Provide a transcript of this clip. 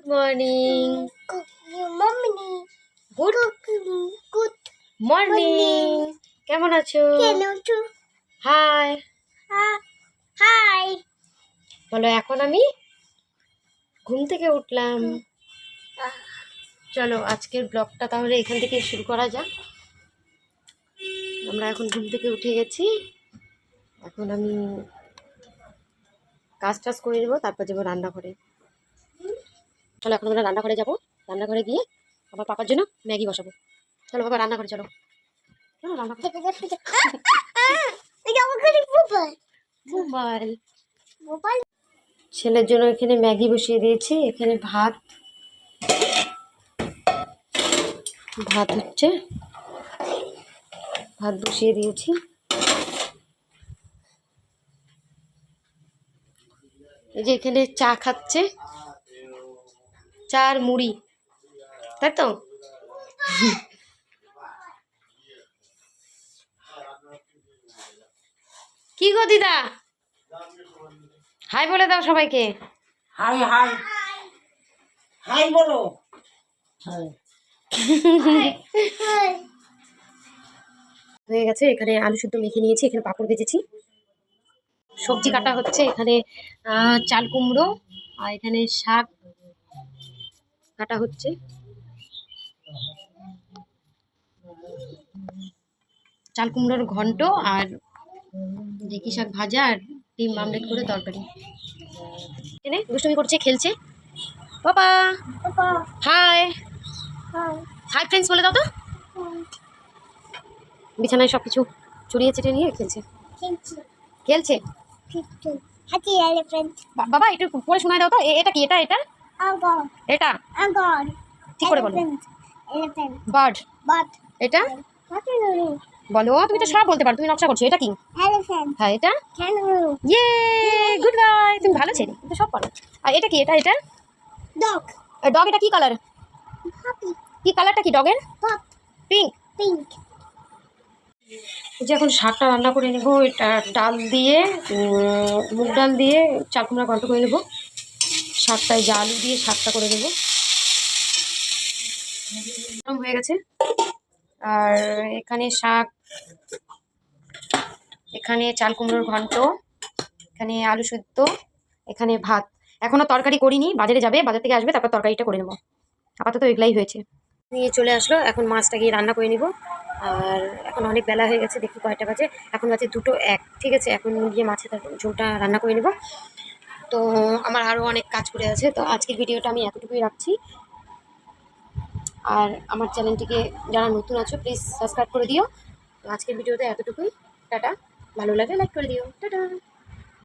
Good morning good good morning কেমন আছো? High high বলো এখন আমি ঘুম থেকে উঠলাম। চলো আজকের ব্লগটা তাহলে এখান থেকে শুরু করা যাক। আমরা এখন ঘুম থেকে উঠে গেছি। এখন আমি কাজ টাজ করে দেবো তারপর যাব রান্নাঘরে। চলো এখন আমরা রান্নাঘরে যাব। রান্নাঘরে গিয়ে আমার পাপার জন্য ম্যাগি বসাবো। চলো বাবা রান্নাঘরে চলো। ছেলের জন্য এখানে ম্যাগি বসিয়ে দিয়েছি। এখানে ভাত। ভাত হচ্ছে ভাত বসিয়ে দিয়েছি। এই যে এখানে চা খাচ্ছে। চা আর মুড়ি। তাই তো? কি গো দিদা? হাই বলে দাও সবাইকে। High high. হাই বলো। হয়ে গেছে এখানে আলু শুদ্ধ মেখে নিয়েছি এখানে পাঁপড় ভেজেছি। সবজি কাটা হচ্ছে এখানে চাল কুমড়ো আর এখানে শাক কাটা হচ্ছে। চাল কুমড়োর ঘন্ট আর ঢেকি শাক ভাজা আর ডিম আমলেট করে তরকারি। এখানে দুষ্টুমি করছে খেলছে। বাবা হাই! হাই! ফ্রেন্ডস বলে দাও তো। বিছানায় সব কিছু চড়িয়ে চেটে নিয়ে খেলছে। খেলছে। বাবা একটু পরে শোনায় দাও তো। এটা কি? এটা এটা? এটা? ঠিক করে বলো? বার্ড। এটা? বলো তুমি তো সব বলতে পারো তুমি নকশা করছ এটা কি? হ্যাঁ এটা? ইয়ে গুড বাই তুমি ভালো ছেলে তুমি সব পারো। আর এটা কি এটা এটা? ডগ ডগ এটা কি কালার কি কালারটা কি ডগের পিঙ্ক পিঙ্ক যে এখন শাকটা রান্না করে নেব এটা ডাল দিয়ে মুগ ডাল দিয়ে চাল কুমড়া ঘন্ট করে নেব। শাকটায় যা আলু দিয়ে শাকটা করে নেব গরম হয়ে গেছে। আর এখানে শাক, এখানে চাল কুমড়োর ঘন্ট, এখানে আলু সুদ্ধ, এখানে ভাত। এখনও তরকারি করিনি, বাজারে যাবে, বাজার থেকে আসবে, তারপর তরকারিটা করে নেব। আপাতত এগুলাই হয়েছে। নিয়ে চলে আসলো, এখন মাছটা গিয়ে রান্না করে নিব। আর এখন অনেক বেলা হয়ে গেছে, দেখি কয়টা বাজে। এখন বাজে দুটো এক, ঠিক আছে? এখন গিয়ে মাছের ঝোলটা রান্না করে নেব। তো আমার আরও অনেক কাজ করে আছে, তো আজকের ভিডিওটা আমি এতটুকুই রাখছি। আর আমার চ্যানেলটিকে যারা নতুন আছো প্লিজ সাবস্ক্রাইব করে দিও। তো আজকের ভিডিওতে এতটুকুই। টাটা। ভালো লাগে লাইক করে দিও।